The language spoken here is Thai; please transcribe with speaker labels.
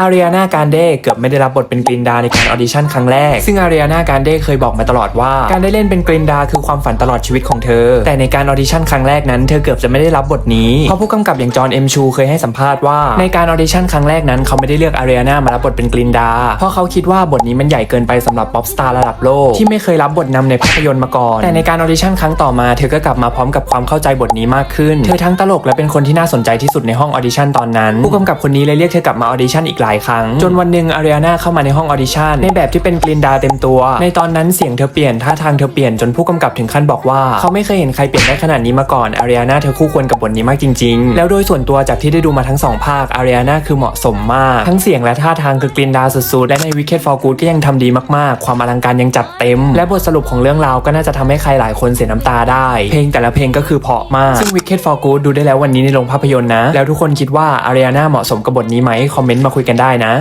Speaker 1: อารีนาการเด้เกือบไม่ได้รับบทเป็นกลินดาในการออดิชั่นครั้งแรก ซึ่งอารีนาการเด้เคยบอกมาตลอดว่า การได้เล่นเป็นกลินดาคือความฝันตลอดชีวิตของเธอ แต่ในการออดิชั่นครั้งแรกนั้นเธอเกือบจะไม่ได้รับบทนี้ เพราะผู้กำกับอย่างจอห์นเอ็มชูเคยให้สัมภาษณ์ว่าในการออดิชั่นครั้งแรกนั้นเขาไม่ได้เลือกอารีนามารับบทเป็นกลินดา เพราะเขาคิดว่าบทนี้มันใหญ่เกินไปสำหรับป๊อปสตาร์ระดับโลกที่ไม่เคยรับบทนำในภาพยนตร์มาก่อน แต่ในการออดิชั่นครั้งต่อมาเธอก็กลับมาพร้อมกับความเข้าใจบทนี้มากขึ้น เธอทั้งตลกและเป็นคนที่น่าสนใจที่สุดในห้องออดิชั่นตอนนั้น ผู้กำกับคนนี้เลยเรียกเธอกลับมาออดิชั่นอีกหลายครั้ง จนวันหนึ่งอารีนาเข้ามาในห้องออดิชั่นในแบบที่เป็นกลินดาเต็มตัว ในตอนนั้นเสียงเธอเปลี่ยนท่าทางเธอเปลี่ยนจนผู้กำกับถึงขั้นบอกว่าเขาไม่เคยเห็นใครเปลี่ยนได้ขนาดนี้มาก่อนอารีนาเธอคู่ควรกับบทนี้มากจริง ๆ แล้วโดยส่วนตัวจากที่ได้ดูมาทั้งสองภาคอารีนาคือเหมาะสมมาก ทั้งเสียงและท่าทางคือกลินดาสุดๆและใน Wicked for Good ก็ยังทำดีมากๆ ความอลังการยังจัดเต็ม และบทสรุปของเรื่องราวก็น่าจะทำให้ใครหลายคนเสียน้ำตาได้ เพลงแต่ละเพลงก็คือเพราะมากซึ่ง Wicked for Good ดูได้แล้ววันนี้ในโรงภาพยนตร์นะ แล้วทุกคนคิดว่าอารีนาเหมาะสมกับบทนี้ไหมคอมเมนต์มาคุยกันได้นะ